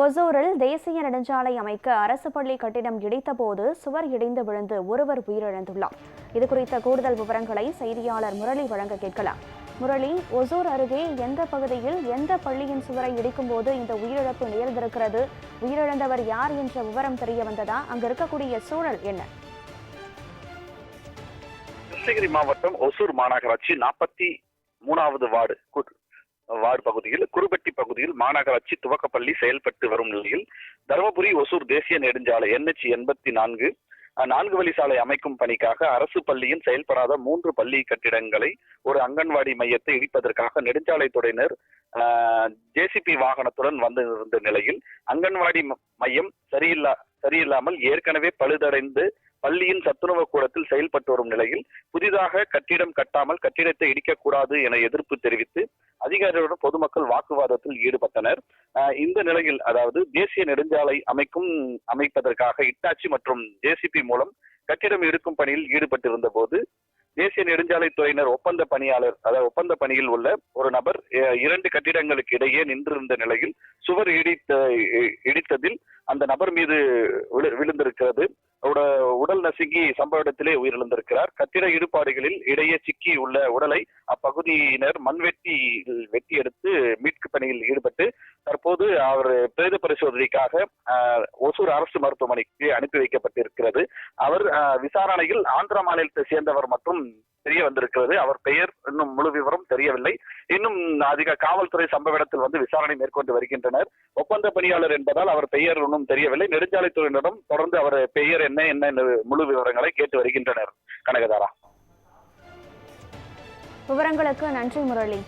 ஒசூரில் தேசிய நெடுஞ்சாலை அமைக்க அரசு பள்ளி கட்டிடம் இடித்தபோது சுவர் இடிந்து விழுந்து ஒருவர் உயிரிழந்துள்ளார். இது குறித்த கூடுதல் விவரங்களை செய்தியாளர் முரளி வழங்க கேட்கலாம். முரளி ஒசூர் அருகே எந்த பகுதியில் எந்த பள்ளியின் சுவரை இடிக்கும்போது இந்த உயிரிழப்பு நேர்ந்திருக்கிறது உயிரிழந்தவர் யார் என்ற விவரம் தெரிய வந்ததா? அங்கு இருக்கக்கூடிய சூழல் என்ன? கிருஷ்ணகிரி மாவட்டம் ஒசூர் மாநகராட்சி நாற்பத்தி மூணாவது வார்டு வார்டு பகுதியில் குருபட்டி பகுதியில் மாநகராட்சி துவக்கப்பள்ளி செயல்பட்டு வரும் நிலையில் தருமபுரி ஒசூர் தேசிய நெடுஞ்சாலை என்ஹெச் எண்பத்தி நான்கு நான்கு வழி சாலை அமைக்கும் பணிக்காக அரசு பள்ளியின் செயல்படாத மூன்று பள்ளி கட்டிடங்களை ஒரு அங்கன்வாடி மையத்தை இடிப்பதற்காக நெடுஞ்சாலைத்துறையினர் ஜேசிபி வாகனத்துடன் வந்து இருந்த நிலையில் அங்கன்வாடி மையம் சரியில்லா சரியில்லாமல் ஏற்கனவே பழுதடைந்து பள்ளியின் சத்துணவு கூடத்தில் செயல்பட்டு வரும் நிலையில் புதிதாக கட்டிடம் கட்டாமல் கட்டிடத்தை இடிக்கக்கூடாது என எதிர்ப்பு தெரிவித்து அதிகாரிகளுடன் பொதுமக்கள் வாக்குவாதத்தில் ஈடுபட்டனர். அஹ் இந்த நிலையில் அதாவது தேசிய நெடுஞ்சாலை அமைக்கும் அமைப்பதற்காக இட்டாச்சி மற்றும் ஜேசிபி மூலம் கட்டிடம் இடிக்கும் பணியில் ஈடுபட்டிருந்த போது தேசிய நெடுஞ்சாலைத்துறையினர் ஒப்பந்த பணியாளர் அதாவது ஒப்பந்த பணியில் உள்ள ஒரு நபர் இரண்டு கட்டிடங்களுக்கு இடையே நின்றிருந்த நிலையில் சுவர் இடித்த இடித்ததில் அந்த நபர் மீது விழுந்திருக்கிறது. உடல் நசுங்கி சம்பவ இடத்திலே உயிரிழந்திருக்கிறார். கட்டிட இடுபாடுகளில் இடையே சிக்கி உள்ள உடலை அப்பகுதியினர் மண்வெட்டி வெட்டி எடுத்து மீட்பு பணியில் ஈடுபட்டு தற்போது அவர் பிரேத பரிசோதனைக்காக ஒசூர் அரசு மருத்துவமனைக்கு அனுப்பி வைக்கப்பட்டிருக்கிறது. அவர் விசாரணையில் ஆந்திர மாநிலத்தை சேர்ந்தவர் மற்றும் தெரிய வந்திருக்கிறது. அவர் பெயர் இன்னும் முழு விவரம் தெரியவில்லை. இன்னும் அதிக காவல்துறை சம்பவ இடத்தில் வந்து விசாரணை மேற்கொண்டு வருகின்றனர். ஒப்பந்த பணியாளர் என்பதால் அவர் பெயர் இன்னும் தெரியவில்லை. நெடுஞ்சாலைத்துறையினரும் தொடர்ந்து அவர் பெயர் என்ன என்ன என்று முழு விவரங்களை கேட்டு வருகின்றனர். கனகதாரா. விவரங்களுக்கு நன்றி முரளி.